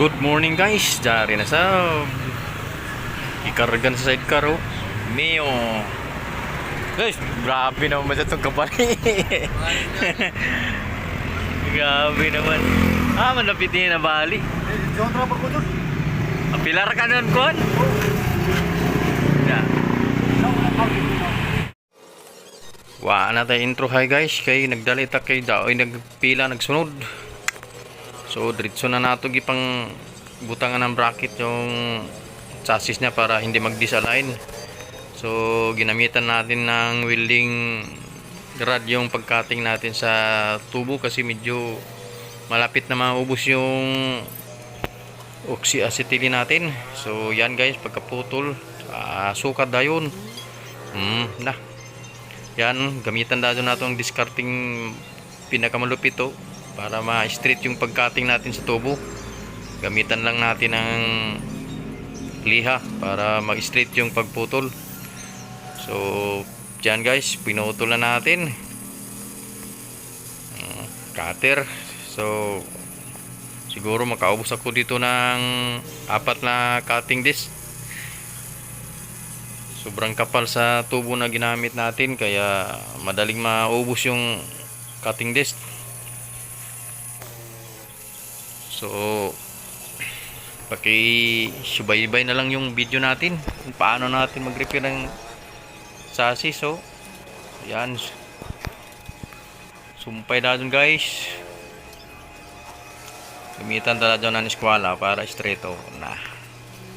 Good morning guys, Jari na sa ikargan sa sidecar oh. Mio. Guys, grabe naman sa itong kapali. grabe naman. Ah, malapit din na bali. John Trapper ko doon. Ang pilar ka nun, Kon? Yeah. Wa na tayo intro hi guys kay nagdalita kay daoy nagpila nagsunod. So diretso na nato gipang butangan ng bracket yung chassis niya para hindi mag-disalign. So ginamitan natin ng welding rod yung pagcutting natin sa tubo kasi medyo malapit na maubos yung oxyacetylene natin. So yan guys pagkaputol uh, sukat dayon. Hmm, na. Yan, gamitan daw natin ang discarding pinakamalupit to para ma-straight yung pagcutting natin sa tubo. Gamitan lang natin ng liha para mag-straight yung pagputol. So, dyan guys, pinutol na natin. Mm, Cutter. So, siguro makaubos ako dito ng apat na cutting disc. Sobrang kapal sa tubo na ginamit natin kaya madaling maubos yung cutting disc. So, paki-subaybay na lang yung video natin kung paano natin mag-repair ng chassis. So, yan. Sumpay na dun guys. Gamitan talaga ng eskwala para estreto na.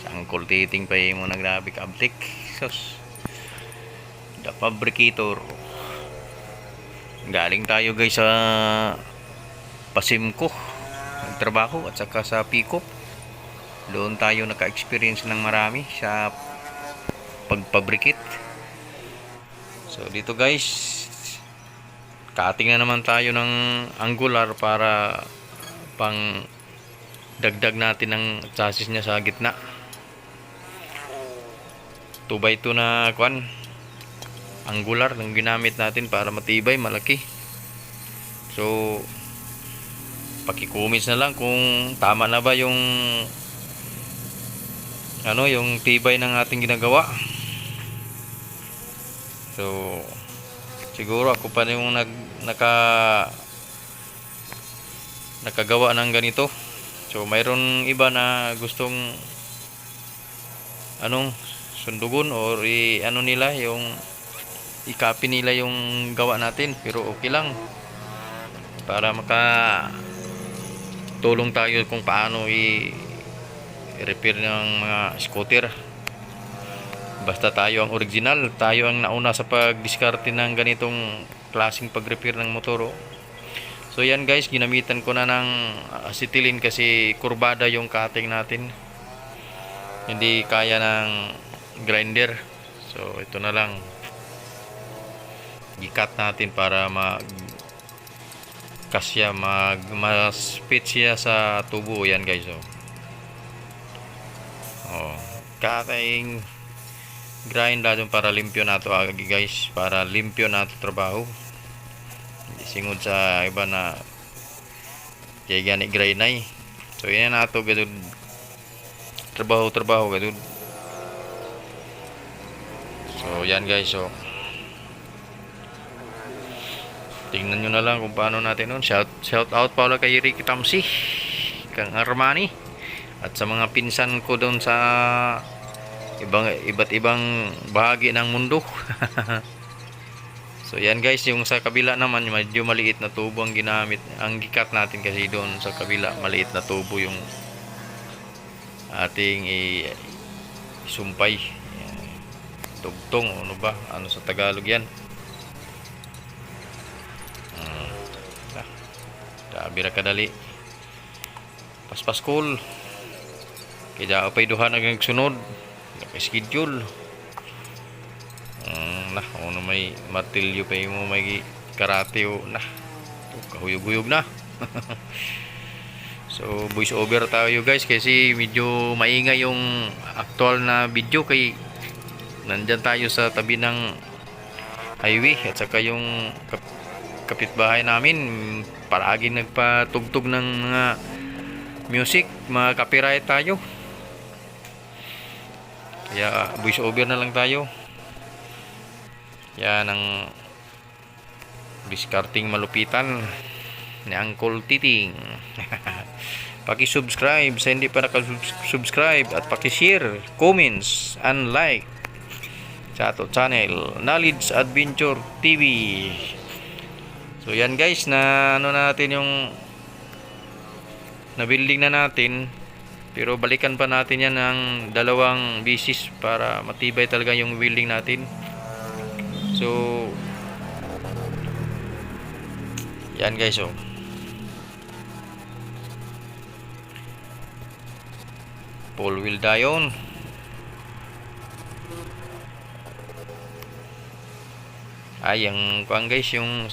Sangkol titing pa yung mga grabe kablik. Sus. The fabricator. Galing tayo guys sa Pasimko. Nagtrabaho at saka sa Pico. Doon tayo naka-experience ng marami sa pagpabrikit. So dito guys, cutting na naman tayo ng angular para pang dagdag natin ng chassis niya sa gitna. 2 by 2 na kwan angular ng ginamit natin para matibay, malaki. So pakikumis na lang kung tama na ba yung ano yung tibay ng ating ginagawa. So siguro ako pa yung nag naka nakagawa ng ganito. So mayroon iba na gustong anong sundugon or i, ano nila yung i-copy nila yung gawa natin. Pero okay lang. Para maka tulong tayo kung paano i repair ng mga scooter. Basta tayo ang original tayo ang nauna sa pagdiskarte ng ganitong klaseng pag-repair ng motor oh. so yan guys ginamitan ko na ng acetylene kasi kurbada yung cutting natin. Hindi kaya ng grinder. So ito na lang. I-cut natin para mag kasya mag mas fit siya sa tubo. Yan guys oh. Oh, kakaing grind dadon para limpyo nato agi guys para limpyo nato trabaho. Hindi singod sa iba na kaya gani grind ay. So yan nato gadud trabaho trabaho gadud so yan guys so tingnan nyo na lang kung paano natin nun. Shout, shout out pala kay Ricky Tamsi kang Armani at sa mga pinsan ko doon sa ibang iba't ibang bahagi ng mundo. So yan guys yung sa kabila naman medyo maliit na tubo ang ginamit ang gikat natin kasi doon sa kabila maliit na tubo yung ating isumpay. Tugtong ano ba? Ano sa Tagalog yan Grabe ra kadali. Paspas cool. Kaya apay duha na nagsunod. Naka-schedule. Mm, nah, ano may martilyo pa mo may karate o nah. Kahuyog-huyog na. so, voice over tayo guys kasi medyo maingay yung actual na video kay nandyan tayo sa tabi ng highway at saka yung kapitbahay namin palagi nagpatugtog ng mga music, ma-copyright tayo. Kaya voice over na lang tayo. Yan ang discarding malupitan ni Uncle Titing. Paki-subscribe sa hindi pa naka-subscribe at paki-share, comments, and like sa ato channel Knowledge Adventure TV. So yan guys na ano natin yung na building na natin pero balikan pa natin yan ng dalawang bisis para matibay talaga yung building natin. So yan guys oh. Full wheel dayon. Ay, yung kuang guys, yung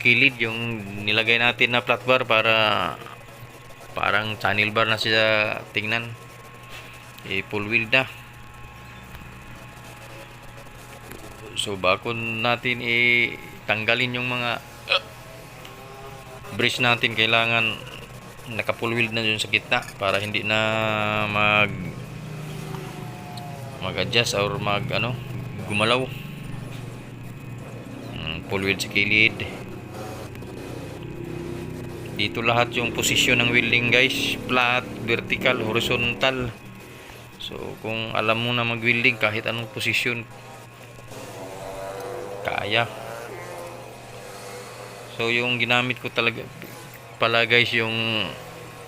kilid, yung nilagay natin na flat bar para parang channel bar na siya tingnan. Eh, full wheel na. So, bago natin i tanggalin yung mga brace natin, kailangan naka full wheel na dun sa gitna para hindi na mag mag adjust or mag ano gumalaw Mm, full wheel sa kilid dito lahat yung posisyon ng wheeling guys. Flat, vertical, horizontal. So kung alam mo na mag wheeling kahit anong posisyon kaya. So yung ginamit ko talaga pala guys yung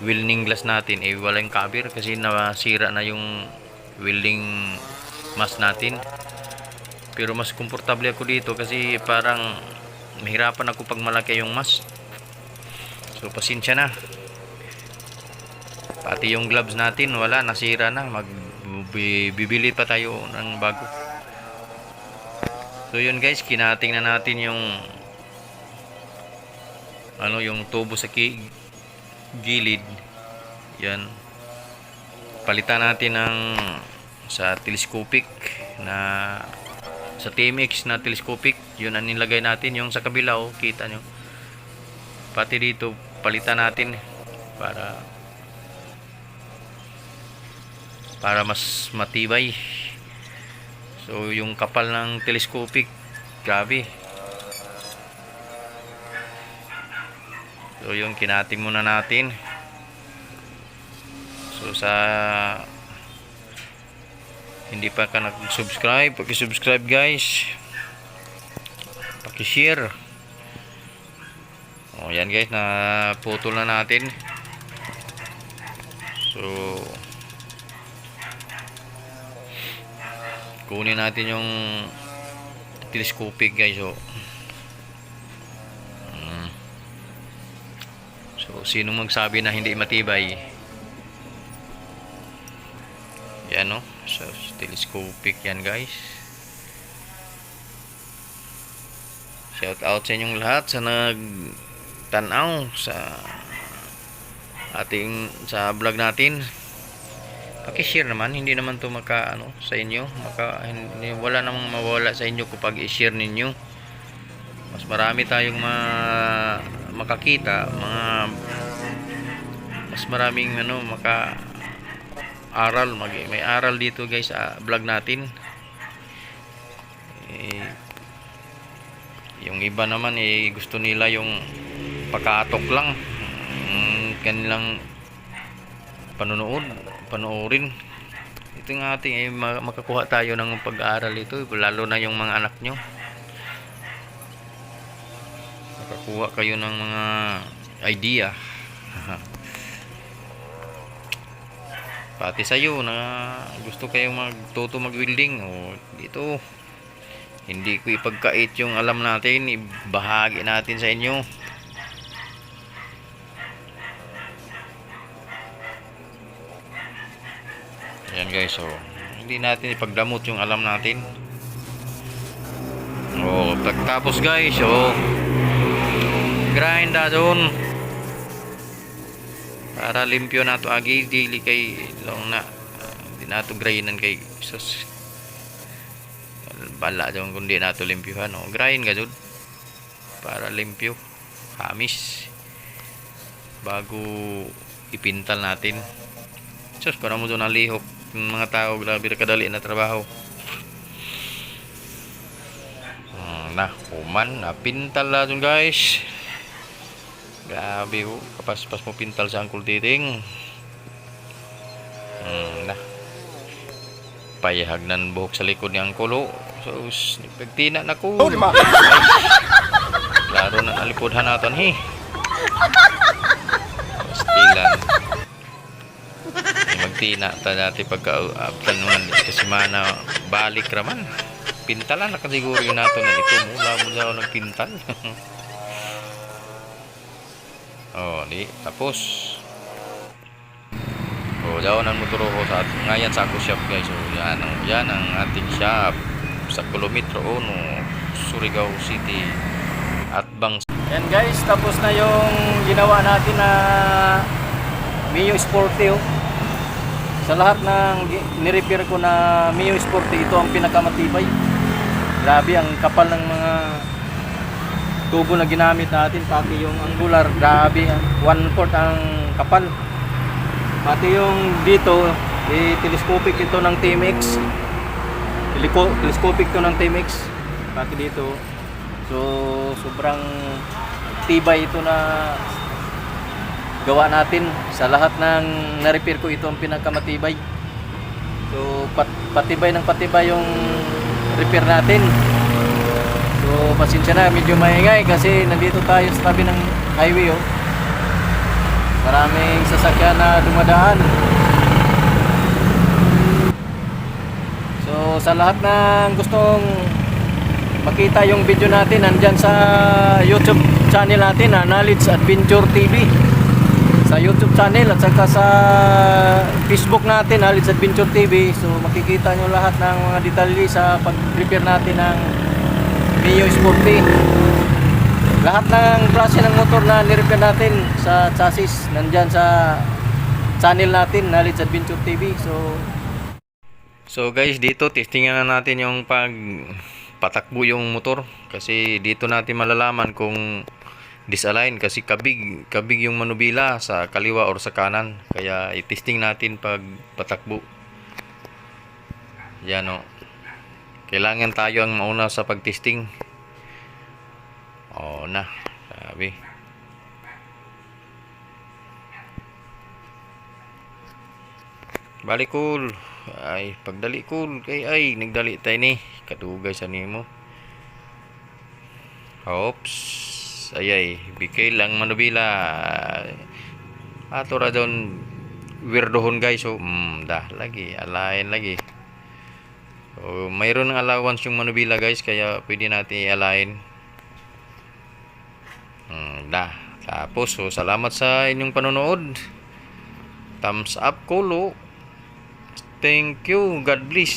welding glass natin eh walang cover kasi nasira na yung welding mask natin. Pero mas komportable ako dito kasi parang mahirapan ako pag malaki yung mask so pasensya na. Pati yung gloves natin wala nasira na. Mag bi- bibili pa tayo ng bago. So yun guys kinating na natin yung ano yung tubo sa ki- gilid. Yan. Palitan natin ng sa telescopic na sa TMX na telescopic. Yun ang nilagay natin yung sa kabila oh, kita nyo. Pati dito palitan natin para para mas matibay so yung kapal ng telescopic grabe So yung kinating muna natin. So sa hindi pa ka nag-subscribe, paki-subscribe guys. Paki-share. Oh, yan guys, na putol na natin. So kunin natin yung telescopic guys, oh. Mm. So, sino magsabi na hindi matibay? Yan, no? So, telescopic yan, guys. Shout out sa inyong lahat sa nagtanaw sa ating sa vlog natin. Paki-share naman, hindi naman to maka ano sa inyo, maka hindi, wala namang mawala sa inyo kapag i-share ninyo. Mas marami tayong ma makakita, mga mas maraming ano maka aral mag may aral dito guys sa vlog natin eh, yung iba naman eh gusto nila yung pagkatok lang. Mm, kanilang panonood panoorin. Ito yung ating eh, ma- makakuha tayo ng pag-aaral ito lalo na yung mga anak nyo. Makakuha kayo ng mga idea. Pati sa'yo na gusto kayong magtuto mag-welding o dito. Hindi ko ipagkait yung alam natin ibahagi natin sa inyo Ayan guys, so hindi natin ipagdamot yung alam natin. Oh, pagtapos guys, oh grind na doon. Para limpyo na to agi dili kay long na. Di na to grindan kay sus. Bala jong kundi na to limpyuhan, oh. Grind ka jud. Para limpyo. Hamis. Bago ipintal natin. Sus, para mo doon nalihok ng mga tao, grabe ra kadali na trabaho. Hmm, na, kuman, napintal na dun guys. Grabe ho, kapaspas mo pintal sa angkol titing. Hmm, na. Payahag nan buhok sa likod ni angkol ho. So, pagtina na ko. Klaro na nalipudhan naton hi. Pastilan. Magtina ta dati pagka abtan man kasi mana balik raman. Pintalan na kasiguro yun nato na ito mula mula ako nagpintal. oh, di tapos. Oh, daw ng motor ko sa ngayon sa ako shop guys. So, yan ang yan ang ating shop sa kilometro 1 Surigao City at bang Yan guys, tapos na yung ginawa natin na Mio Sporty oh. Sa lahat ng nirepair ko na Mio Sporty, ito ang pinakamatibay. Grabe ang kapal ng mga tubo na ginamit natin, pati yung angular, grabe. One fourth ang kapal. Pati yung dito, eh, telescopic ito ng TMX. Telescopic to ng TMX. Pati dito. So, sobrang tibay ito na gawa natin. Sa lahat ng na-repair ko, ito ang pinakamatibay. So, pat patibay ng patibay yung repair natin. So, pasensya na, medyo maingay kasi nandito tayo sa tabi ng highway, oh. Maraming sasakyan na dumadaan. So sa lahat ng gustong makita yung video natin nandyan sa YouTube channel natin na Knowledge Adventure TV sa YouTube channel at saka sa Facebook natin Knowledge Adventure TV so makikita nyo lahat ng mga detalye sa pag-prepare natin ng Mio Sporty lahat ng klase ng motor na nirepair natin sa chassis nandyan sa channel natin Knowledge Adventure TV so So guys, dito testingan na natin yung pag patakbo yung motor. Kasi dito natin malalaman kung disalign kasi kabig kabig yung manubila sa kaliwa or sa kanan kaya i-testing natin pag patakbo. Yan o. Kailangan tayo ang mauna sa pagtesting. Oo na. Sabi. Balik cool. Ay, pagdali cool. Kay ay, nagdali tayo ni. Kadugay sa nimo. Oops. Ay ay, bigay lang manubila. Ato ra weirdohon guys. So, mm, dah lagi, alain lagi. So, mayroon ng allowance yung manubila guys, kaya pwede natin i-align. Hmm, dah. Tapos, so, salamat sa inyong panonood. Thumbs up, kulo. Thank you. God bless.